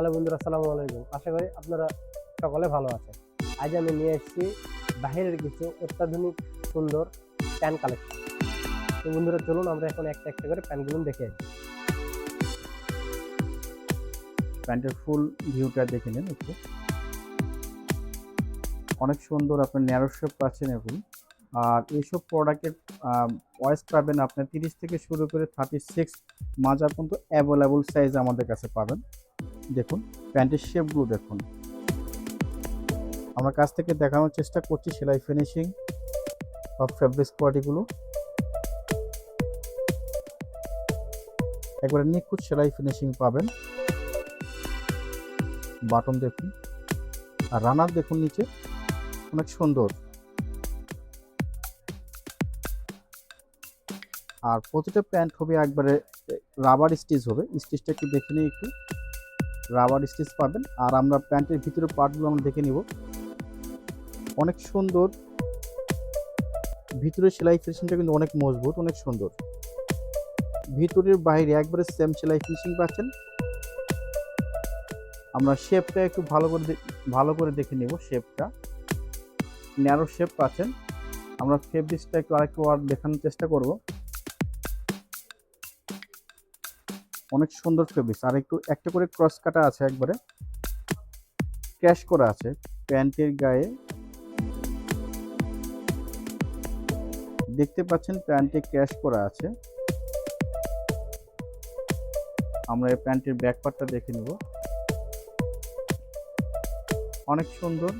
Hello বন্ধুরা, আসসালামু আলাইকুম। আশা করি আপনারা সকলে ভালো আছেন। আজ আমি নিয়ে এসেছি বাহিরের কিছু অত্যাধুনিক সুন্দর প্যান কালেকশন। তো বন্ধুরা, চলুন আমরা এখন একটা একটা করে প্যানগুলো দেখে আসি। প্যান্টের ফুল ভিউটা দেখে নিন একটু। অনেক সুন্দর আপনার ন্যারো শেপ পাচ্ছেন এখন আর এইসব প্রোডাক্টের ওয়েস্ট পাবেন আপনার তিরিশ থেকে শুরু করে থার্টি সিক্স মাজা পর্যন্ত অ্যাভেলেবল সাইজ আমাদের কাছে পাবেন। দেখুন, প্যান্টের শেপগুলো দেখুন। আমরা কাছ থেকে দেখানোর চেষ্টা করছি সেলাই ফিনিশিং বা ফেব্রিক কোয়ালিটিগুলো একবারে নিখুঁত সেলাই ফিনিশিং পাবেন। বাটন দেখুন। আর রানার দেখুন নিচে, অনেক সুন্দর। আর প্রতিটা প্যান্ট হবে একবারে রাবার স্টিচ হবে। স্টিচটা একটু দেখে নিই একটু। রাবার স্টিচ পাবেন। আর আমরা প্যান্টের ভিতরে পার্টগুলো আমরা দেখে নিব। অনেক সুন্দর। ভিতরে সেলাই ফিনিশিংটা কিন্তু অনেক মজবুত, অনেক সুন্দর। ভিতরের বাইরে একবারে সেম সেলাই ফিনিশিং পাচ্ছেন। আমরা শেপটা একটু ভালো করে ভালো করে দেখে নেব শেপটা ন্যারো শেপ পাচ্ছেন। আমরা ফেব্রিক্সটা একটু আরেকটু আর দেখানোর চেষ্টা করব। অনেক সুন্দর ফেব্রিক্স আর একটু, একটা করে ক্রস কাটা আছে একবারে। ক্যাশ করা আছে, প্যান্টের গায়ে। দেখতে পাচ্ছেন প্যান্টে ক্যাশ করা আছে। আমরা এই প্যান্টের ব্যাক পার্টটা দেখে নেব। অনেক সুন্দর।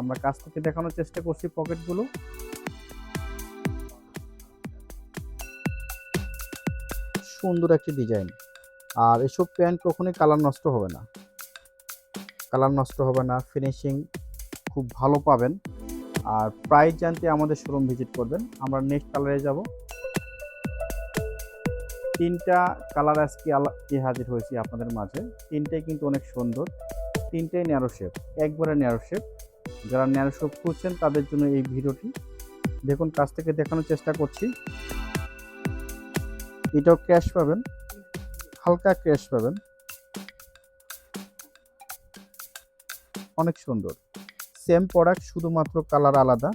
আমরা কাছ থেকে দেখানোর চেষ্টা করছি পকেটগুলো সুন্দর একটি ডিজাইন। আর এসব প্যান্ট কখনোই কালার নষ্ট হবে না। কালার নষ্ট হবে না ফিনিশিং খুব ভালো পাবেন। আর প্রাইস জানতে আমাদের শোরুম ভিজিট করবেন। আমরা নেক্সট কালারে যাব। তিনটা কালার আজকে আলা- হাজির হয়েছি আপনাদের মাঝে। তিনটাই কিন্তু অনেক সুন্দর। তিনটাই ন্যারো শেপ একবারে ন্যারো শেপ যারা ন্যারো শেপ খুঁজছেন তাদের জন্য এই ভিডিওটি। দেখুন, কাছ থেকে দেখানোর চেষ্টা করছি। এটাও ক্যাশ পাবেন। হালকা ক্যাশ পাবেন। অনেক সুন্দর। সেম প্রোডাক্ট, শুধুমাত্র কালার আলাদা।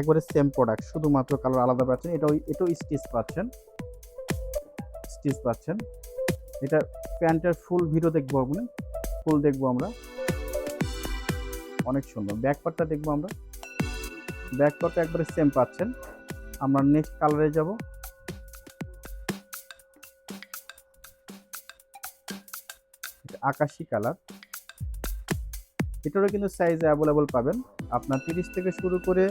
একবারে সেম প্রোডাক্ট, শুধুমাত্র কালার আলাদা পাচ্ছেন। এটাও এটাও স্টিচ পাচ্ছেন। স্টিচ পাচ্ছেন। এটা প্যান্টের ফুল ভিডিও দেখব আপনি ফুল দেখব আমরা। অনেক সুন্দর। ব্যাক পার্টটা দেখব আমরা। ব্যাক পার্টটা একবারে সেম পাচ্ছেন। আমরা নেক্সট কালারে যাব। আকাশি কালার এটারও কিন্তু সাইজ অ্যাভেলেবল পাবেন। আপনার তিরিশ থেকে শুরু করে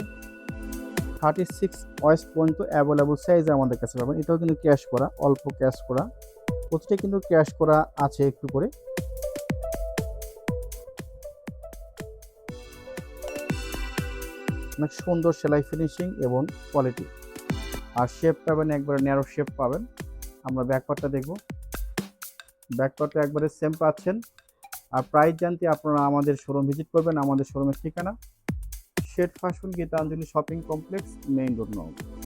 থার্টি সিক্স ওয়েস্ট পর্যন্ত অ্যাভেলেবল সাইজ আমাদের কাছে পাবেন। এটাও কিন্তু ক্যাশ করা, অল্প ক্যাশ করা। প্রতিটা কিন্তু ক্যাশ করা আছে একটু করে। অনেক সুন্দর সেলাই ফিনিশিং এবং কোয়ালিটি আর শেপ পাবেন একবারে ন্যারো শেপ পাবেন। আমরা ব্যাকপারটা দেখব। ব্যাকপারটা একবারে সেম পাচ্ছেন। আর প্রাইস জানতে আপনারা আমাদের শোরুম ভিজিট করবেন, আমাদের শোরুমের ঠিকানা। শেট ফাসুল Gitanjali shopping complex main road নৌ